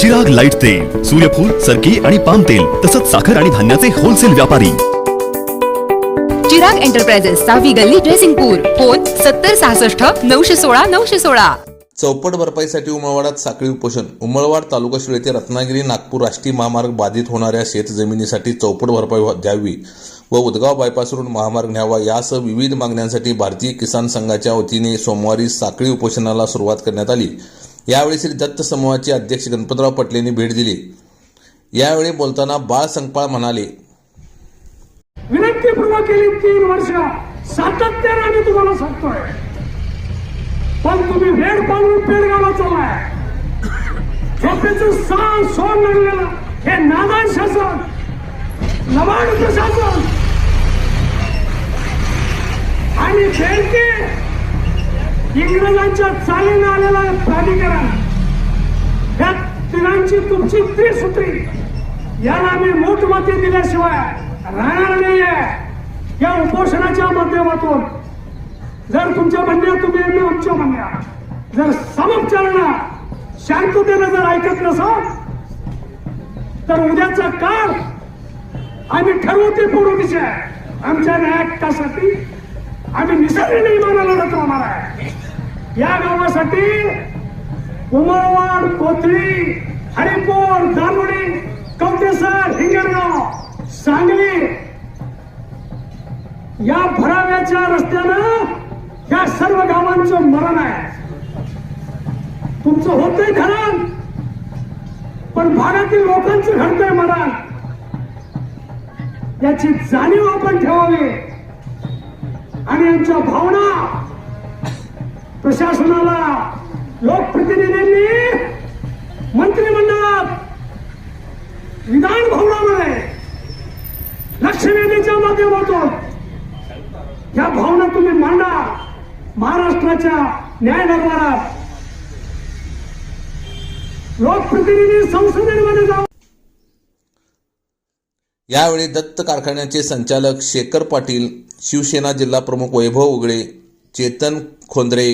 Chirag light तेल सूर्यफूल सरकी आणि पाम तेल तसंच साखर आणि धान्याचे होलसेल व्यापारी. चिराग एंटरप्राइजेस सहावी गल्ली ड्रेसिंगपूर फोन सत्तर सहासष्ट नऊशे सोळा नऊशे सोळा. चौपट भरपाईसाठी उमळवाडात साखळी उपोषण. उमळवाड तालुका शिळ येथे रत्नागिरी नागपूर राष्ट्रीय महामार्ग बाधित होणाऱ्या शेतजमिनीसाठी चौपट भरपाई द्यावी व उदगाव बायपासवरून महामार्ग न्यावा यासह विविध मागण्यांसाठी भारतीय किसान संघाच्या वतीने सोमवारी साखळी उपोषणाला सुरुवात करण्यात आली. यावेळी श्री दत्त समूहाचे अध्यक्ष गणपतराव पटलेंनी भेट दिली. यावेळी बोलताना बाळ संपाळ म्हणाले विनंतीपूर्वक गेली तीन वर्ष. सातत्याने आम्ही तुम्हाला सांगतोय. पण तुम्ही वेळ पाहून पेडगावला चाललाय. झोपेच सहा सोन लागलेलं हे नादान शासन लबाड प्रशासन आणि बँके इंग्रजांच्या चालीनं आलेला प्राधिकरण. या तिघांची तुमची त्रिसूत्री. याला आम्ही मोठमती दिल्याशिवाय राहणार नाहीये. या उपोषणाच्या माध्यमातून जर तुमच्या म्हणण्या तुम्ही आणि आमच्या म्हणण्या जर समपचारणा शांततेनं जर ऐकत नसाल तर उद्याचा काळ आम्ही ठरवू ते पूर्व विषय आमच्या न्यायासाठी आम्ही निसर्ग इमानाला लढत या गावासाठी उमरवाड कोथळी हरिपूर दानवडी कवटेसर हिंगणगाव सांगली या भराव्याच्या रस्त्यानं या सर्व गावांचं मरण आहे. तुमचं होतंय धरण पण भागातील लोकांचं घडतंय मरण. याची जाणीव आपण ठेवावी. आणि यांच्या भावना प्रशासनाला लोकप्रतिनिधींनी मंत्रिमंडळात विधान भवनामध्ये लक्षवेधीच्या माध्यमातून या भावना तुम्ही मांडा. महाराष्ट्राच्या न्याय दरबारात लोकप्रतिनिधी संसदेमध्ये जाऊ यावेळी दत्त कारखान्याचे संचालक शेखर पाटील शिवसेना जिल्हा प्रमुख वैभव उगळे चेतन खोंद्रे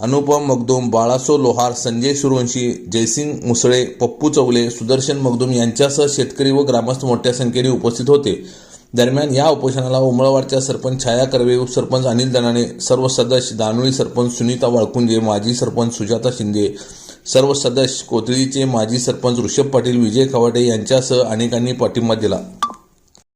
अनुपम मगदूम बाळासो लोहार संजय सुरवंशी जयसिंग मुसळे पप्पू चौले सुदर्शन मगदूम यांच्यासह शेतकरी व ग्रामस्थ मोठ्या संख्येने उपस्थित होते. दरम्यान या उपोषणाला उमळवाडच्या सरपंच छाया कर्वे उपसरपंच अनिल दनाने सर्व सदस्य दानोळी सरपंच सुनीता वाळकुंजे माजी सरपंच सुजाता शिंदे सर्व सदस्य कोथळीचे माजी सरपंच ऋषभ पाटील विजय खवाटे यांच्यासह अनेकांनी पाठिंबा दिला.